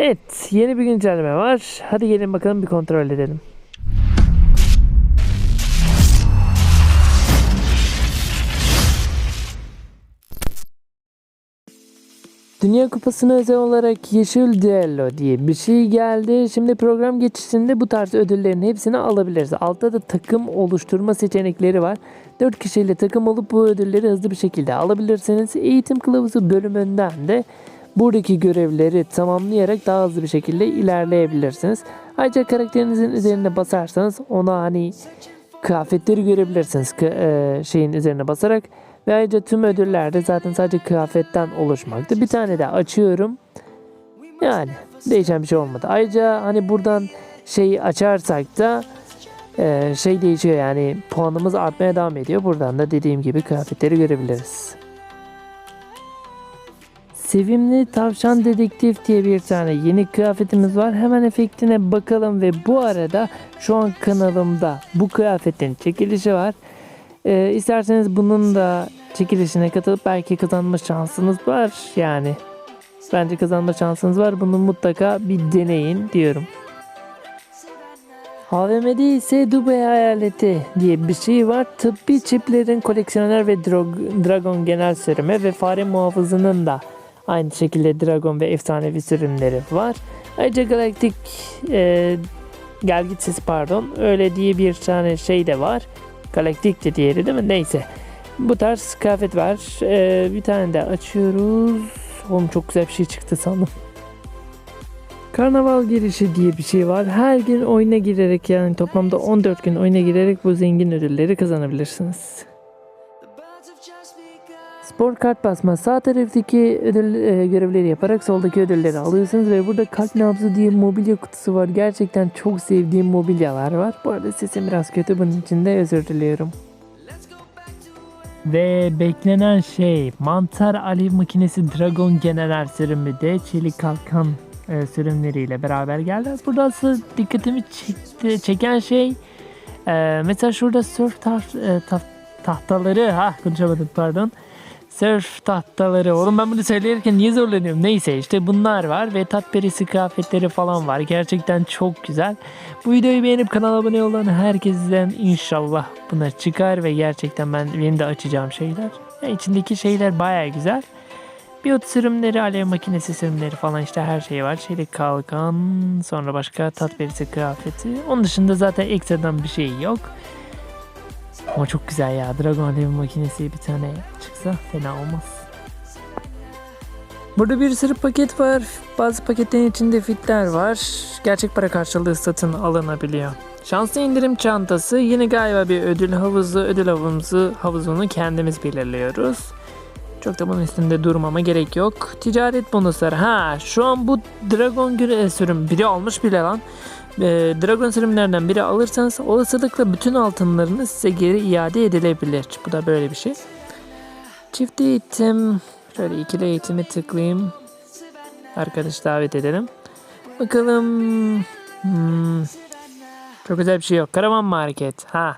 Evet, yeni bir güncelleme var. Hadi gelin bakalım bir kontrol edelim. Dünya Kupası'na özel olarak Yeşil Düello diye bir şey geldi. Şimdi program geçişinde bu tarz ödüllerin hepsini alabiliriz. Altta da takım oluşturma seçenekleri var. 4 kişiyle takım olup bu ödülleri hızlı bir şekilde alabilirsiniz. Eğitim kılavuzu bölümünden de buradaki görevleri tamamlayarak daha hızlı bir şekilde ilerleyebilirsiniz. Ayrıca karakterinizin üzerine basarsanız ona hani kıyafetleri görebilirsiniz e, şeyin üzerine basarak. Ve ayrıca tüm ödüller de zaten sadece kıyafetten oluşmakta. Bir tane de açıyorum. Yani değişen bir şey olmadı. Ayrıca hani buradan şeyi açarsak da e, şey değişiyor yani puanımız artmaya devam ediyor. Buradan da dediğim gibi kıyafetleri görebiliriz. Sevimli Tavşan Dedektif diye bir tane yeni kıyafetimiz var. Hemen efektine bakalım ve bu arada şu an kanalımda bu kıyafetin çekilişi var. Ee, isterseniz bunun da çekilişine katılıp belki kazanma şansınız var yani. Bence kazanma şansınız var. Bunu mutlaka bir deneyin diyorum. AVM'de ise Dubai Hayaleti diye bir şey var. Tıbbi çiplerin koleksiyoner ve Dragon genel sürümü ve fare muhafızının da aynı şekilde Dragon ve efsanevi sürümleri var. Ayrıca Galaktik e, Gelgit sesi pardon öyle diye bir tane şey de var. Galaktik de diğeri değil mi? Neyse. Bu tarz kıyafet var. Ee, bir tane de açıyoruz. Oğlum çok güzel bir şey çıktı sandım. Karnaval girişi diye bir şey var. Her gün oyuna girerek yani toplamda 14 gün oyuna girerek bu zengin ödülleri kazanabilirsiniz. Spor kart basma. Sağ taraftaki ödül e, görevleri yaparak soldaki ödülleri alıyorsunuz ve burada kalp nabzı diye mobilya kutusu var. Gerçekten çok sevdiğim mobilyalar var. Bu arada sesim biraz kötü bunun için de özür diliyorum. Ve beklenen şey mantar alev makinesi Dragon General sürümü de çelik kalkan e, sürümleriyle beraber geldi. Burada asıl dikkatimi çekti, çeken şey e, mesela şurada surf tar- e, taf- tahtaları ha konuşamadım pardon. Surf tahtaları. Oğlum ben bunu söylerken niye zorlanıyorum? Neyse işte bunlar var ve tat perisi kıyafetleri falan var. Gerçekten çok güzel. Bu videoyu beğenip kanala abone olan herkesten inşallah buna çıkar ve gerçekten ben benim de açacağım şeyler. Ya içindeki şeyler baya güzel. Biyot sürümleri, alev makinesi sürümleri falan işte her şey var. Çelik kalkan, sonra başka tat perisi kıyafeti. Onun dışında zaten ekstradan bir şey yok. Ama çok güzel ya. Dragon Alev makinesi bir tane çıksa fena olmaz. Burada bir sürü paket var. Bazı paketlerin içinde fitler var. Gerçek para karşılığı satın alınabiliyor. Şanslı indirim çantası. Yine galiba bir ödül havuzu. Ödül havuzumuzu, havuzunu kendimiz belirliyoruz. Çok da bunun üstünde durmama gerek yok. Ticaret bonusları. Ha şu an bu Dragon göre sürüm biri almış bile lan. Ee, Dragon sürümlerden biri alırsanız olasılıkla bütün altınlarınız size geri iade edilebilir. Bu da böyle bir şey. Çift eğitim. Şöyle ikili eğitimi tıklayayım. Arkadaş davet edelim. Bakalım. Hmm. Çok güzel bir şey yok. Karavan Market. Ha.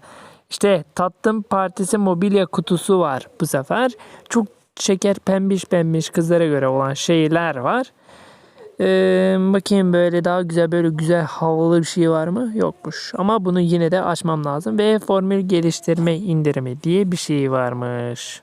İşte tatlım partisi mobilya kutusu var bu sefer. Çok şeker pembiş pembiş kızlara göre olan şeyler var. Ee, bakayım böyle daha güzel böyle güzel havalı bir şey var mı? Yokmuş. Ama bunu yine de açmam lazım. Ve formül geliştirme indirimi diye bir şey varmış.